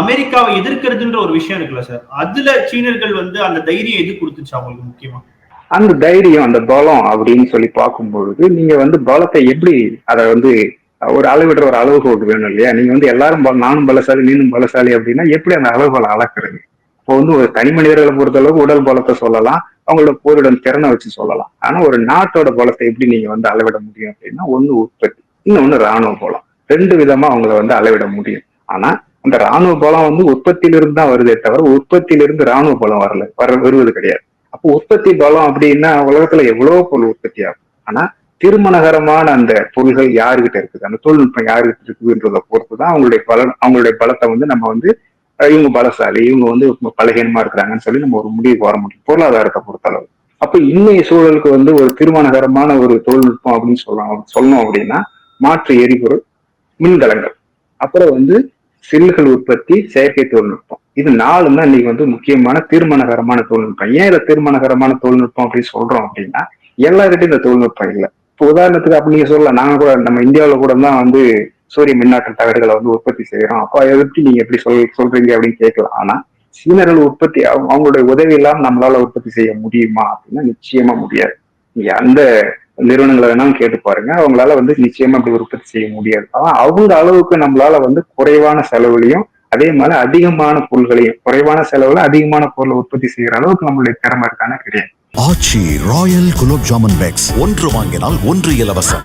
அமெரிக்காவை எதிர்க்கிறதுன்ற ஒரு விஷயம் இருக்குல்ல சார்? அதுல சீனர்கள் வந்து அந்த தைரியம் எது கொடுத்துச்சு அவங்களுக்கு முக்கியமா? அந்த தைரியம் அந்த பலம் அப்படின்னு சொல்லி பார்க்கும்பொழுது நீங்க வந்து பலத்தை எப்படி அதை வந்து ஒரு அளவிடுற ஒரு அளவுகோல் வேணும் இல்லையா? நீங்க வந்து எல்லாரும் நானும் பலசாலி நீனும் பலசாலி அப்படின்னா எப்படி அந்த அளவுகளை அளக்குறது? இப்போ வந்து ஒரு தனி மனிதர்களை பொறுத்த அளவுக்கு உடல் பலத்தை சொல்லலாம் அவங்களோட போரிடும் திறனை வச்சு சொல்லலாம். ஆனா ஒரு நாட்டோட பலத்தை எப்படி நீங்க வந்து அளவிட முடியும் அப்படின்னா ஒண்ணு உற்பத்தி இன்னொன்னு ராணுவ பலம். ரெண்டு விதமா அவங்கள வந்து அளவிட முடியும். ஆனா அந்த ராணுவ பலம் வந்து உற்பத்தியிலிருந்து தான் வருதே தவிர உற்பத்தியிலிருந்து ராணுவ பலம் வரல. வர வருவது கிடையாது. அப்போ உற்பத்தி பலம் அப்படின்னா உலகத்துல எவ்வளவு பொருள் உற்பத்தி ஆகும். ஆனா திருமணகரமான அந்த பொருள்கள் யாருகிட்ட இருக்குது? அந்த தொழில்நுட்பம் யாருகிட்ட இருக்குதுன்றத பொறுத்து தான் அவங்களுடைய பலன் அவங்களுடைய பலத்தை வந்து நம்ம வந்து இவங்க பலசாலி இவங்க வந்து பலகீனமா இருக்கிறாங்கன்னு சொல்லி நம்ம ஒரு முடிவுக்கு வர முடியும். பொருளாதாரத்தை பொறுத்த அளவு அப்ப இன்னைய சூழலுக்கு வந்து ஒரு திருமணகரமான ஒரு தொழில்நுட்பம் அப்படின்னு சொல்லலாம். சொல்லணும் அப்படின்னா மாற்று எரிபொருள் மின்கலங்கள். அப்புறம் வந்து சில்லுகள் உற்பத்தி செயற்கை தொழில்நுட்பம். இது நாலும் தான் இன்னைக்கு வந்து முக்கியமான தீர்மானகரமான தொழில்நுட்பம். ஏன் இதை தீர்மானகரமான தொழில்நுட்பம் அப்படின்னு சொல்றோம் அப்படின்னா எல்லார்கிட்டையும் இந்த தொழில்நுட்பம் இல்லை. இப்போ உதாரணத்துக்கு அப்படி நீங்க சொல்லலாம். நாங்க கூட நம்ம இந்தியாவில கூட தான் வந்து சூரிய மின்னாற்றல் தகடுகளை வந்து உற்பத்தி செய்யறோம் அப்போ அதை எப்படி நீங்க எப்படி சொல் சொல்றீங்க அப்படின்னு கேட்கலாம். ஆனா சீனர்கள் உற்பத்தி அவங்க- அவங்களுடைய உதவி இல்லாம நம்மளால உற்பத்தி செய்ய முடியுமா அப்படின்னா நிச்சயமா முடியாது. நீங்க அந்த நிறுவனங்களை வேணாலும் கேட்டு பாருங்க. அவங்களால வந்து நிச்சயமா அப்படி உற்பத்தி செய்ய முடியாது. அவங்க அளவுக்கு நம்மளால வந்து குறைவான செலவுலையும் அதே மாதிரி அதிகமான பொருள்களையும் குறைவான செலவுல அதிகமான பொருளை உற்பத்தி செய்யற அளவுக்கு நம்மளுடைய திறமை இருக்கான கிடையாது. Aachi royal gulab jamun packs. ஒன்று வாங்கினால் ஒன்று இலவசம்.